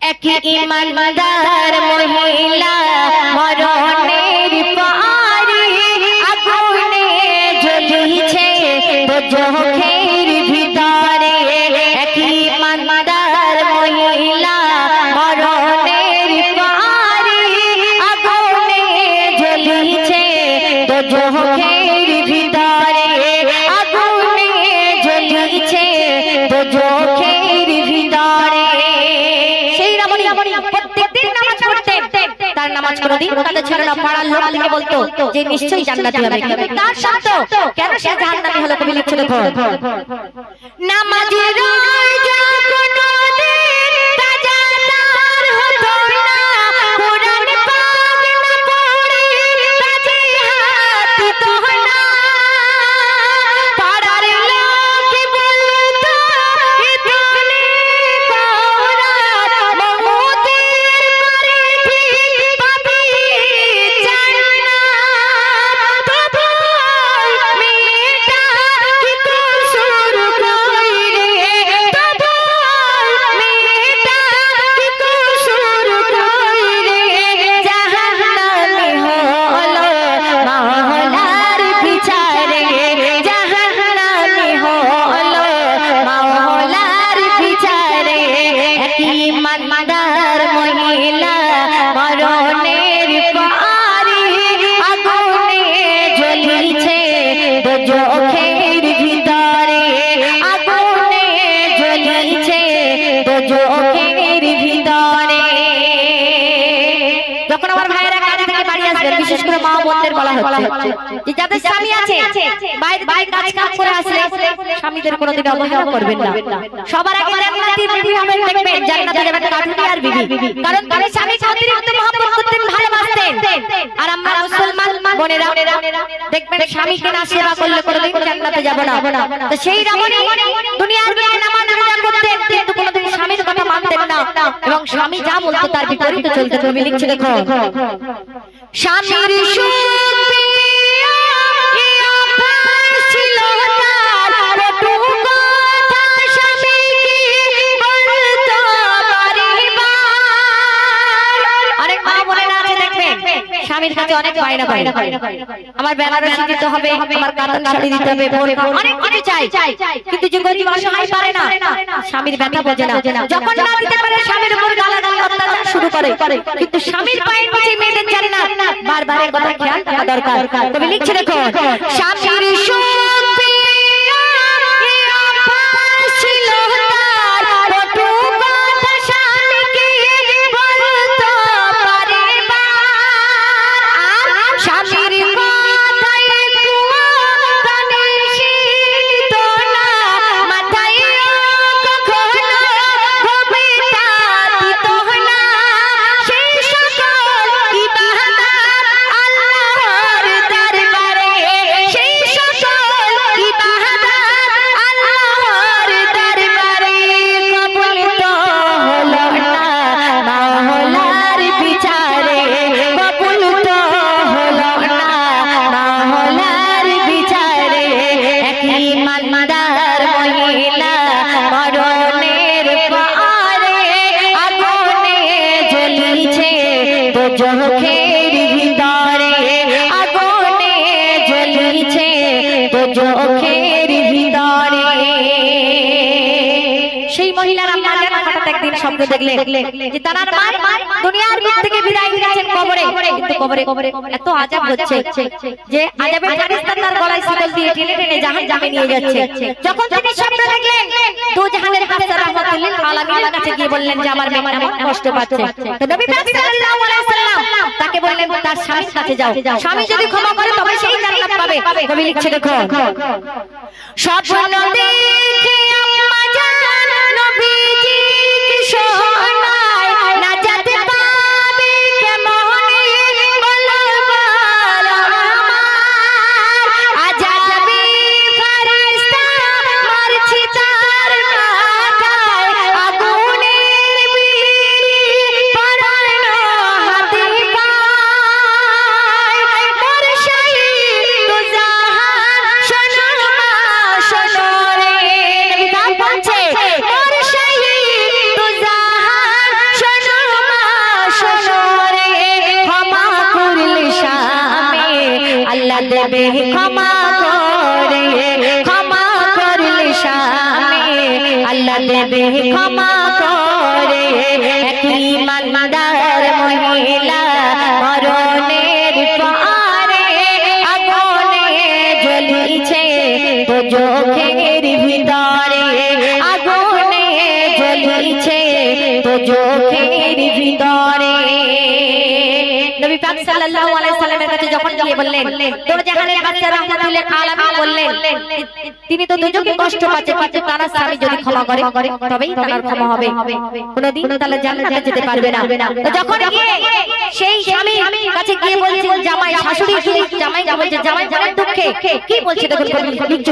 এক ইমানদার মহিলা মরণের পারে প্রত্যেকদিন নামাজ পড়তেন তার নামাজ কোনোদিন তাদের ছিল না পাড়ার লোক থেকে বলতো যে নিশ্চয়ই জান্নাতি হবে। তার শর্ত কেন সে জাহান্নামী হলো কবি লিখছে দেখো নামাজের যখন আমার ভাইয়েরা কাজ থেকে বাড়ি আসবেন বিশেষ করে মা বোনদের বলা হচ্ছে যে যাদের স্বামী আছে বাইরে বাইরে কাজ কাজ করে আসলে স্বামীদের কোনোদিন অবহেলা করবেন না। সবার আগে জান্নাতি বিবি হবেন দেখবেন জান্নাতে যাবেন কাঠুরি আর বিবি। কারণ তার স্বামীকে অতিরিক্ত মহব্বত করতেন ভালোবাসতেন। আর আমরা মুসলমান বোনেরা দেখবেন স্বামীকে না সেবা করলে কোনোদিন জান্নাতে যাব না। তো সেই রমণী দুনিয়ার বুকে নামাজ রোজা স্বামীর কথা মানতেন না। এবং স্বামী যা বলতো তার বিপরীতে চলতে তুমি লিখছে দেখো। স্বামীর স্বামীর কাছে অনেক বায়না বাইরে আমার বেনারসি দিতে হবে আমার কাতান শাড়ি দিতে হবে অনেক কিছু চাই কিন্তু যে গরিব অসহায় পারে না। স্বামীর ব্যথা বোঝে না। যখন না দিতে পারে স্বামীর উপর গালাগালি অত্যাচার শুরু করে। কিন্তু স্বামীর পায়ের নিচে মেয়েদের জানে না। বারবার কথা খেয়াল রাখা দরকার। তবে লিখছে দেখো স্বামীর আর তো স্বপ্ন দেখলে যে তার মা দুনিয়ার বুক থেকে বিদায় নিয়েছেন কবরে। কিন্তু কবরে কবরে এত আজাব হচ্ছে যে আজাবের ফারিস্তা তার গলায় শিকল দিয়ে টেনে টেনে জাহান জামে নিয়ে যাচ্ছে। যখন তিনি স্বপ্ন দেখলেন, দু জাহানের বাদশা রাহমাতুল্লিল আলামিনের কাছে গিয়ে বললেন যে, আমার মেয়ে এমন কষ্ট পাচ্ছে। তো নবী পাক সাল্লাল্লাহু আলাইহি সাল্লাম তাকে বললেন, তার স্বামীর কাছে যাও। স্বামী যদি ক্ষমা করে তবে সেই জান্নাত পাবে। কবি লিখছে, দেখো স্বপ্ন দেখে রে ক্ষমা করে। একই মান্দার মহিলা মরণের পারে আগুনে জ্বলিছে। তো চোখের যখন গিয়ে বললেন তোর জাহানের বাচ্চা রাহমাতুল্লাহ আলামিন বললেন তিনি তো দুজনকে কষ্ট পাচ্ছে কিন্তু তার স্বামী যদি ক্ষমা করে তবেই তার ক্ষমা হবে কোনদিন তাহলে জান্নাতে যেতে পারবে না তো যখন গিয়ে সেই স্বামী কাছে গিয়ে বলছেন জামাই শাশুড়ি জামাই বলছে জামাই জামাই দুঃখে কি বলছে দেখুন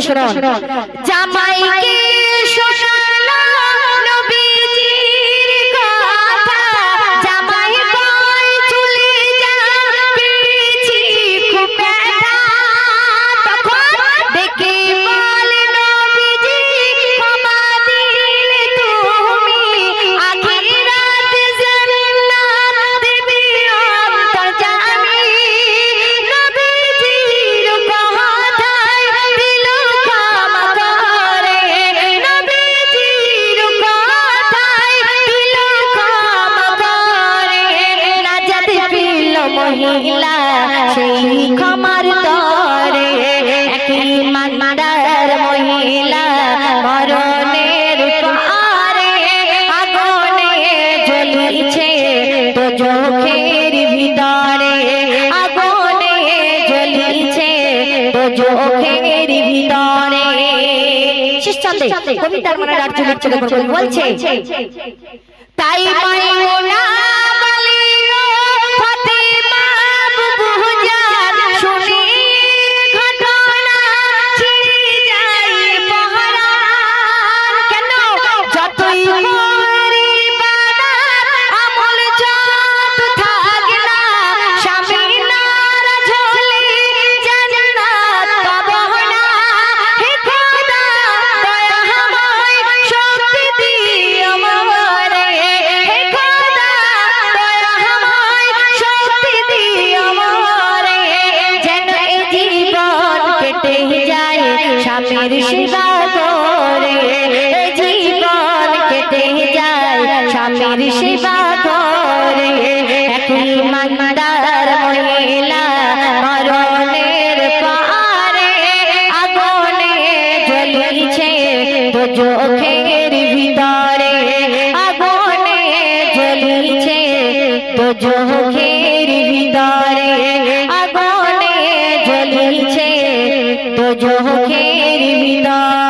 শুনুন জামাইকে চোখের ভিতরে শেষ কবিতার মনে রাজ্য লিখছে দেখুন বলছে তাই মাইমুনা বলিও চোখের ভিতরে আগুনে জ্বলিছে তো চোখের ভিতরে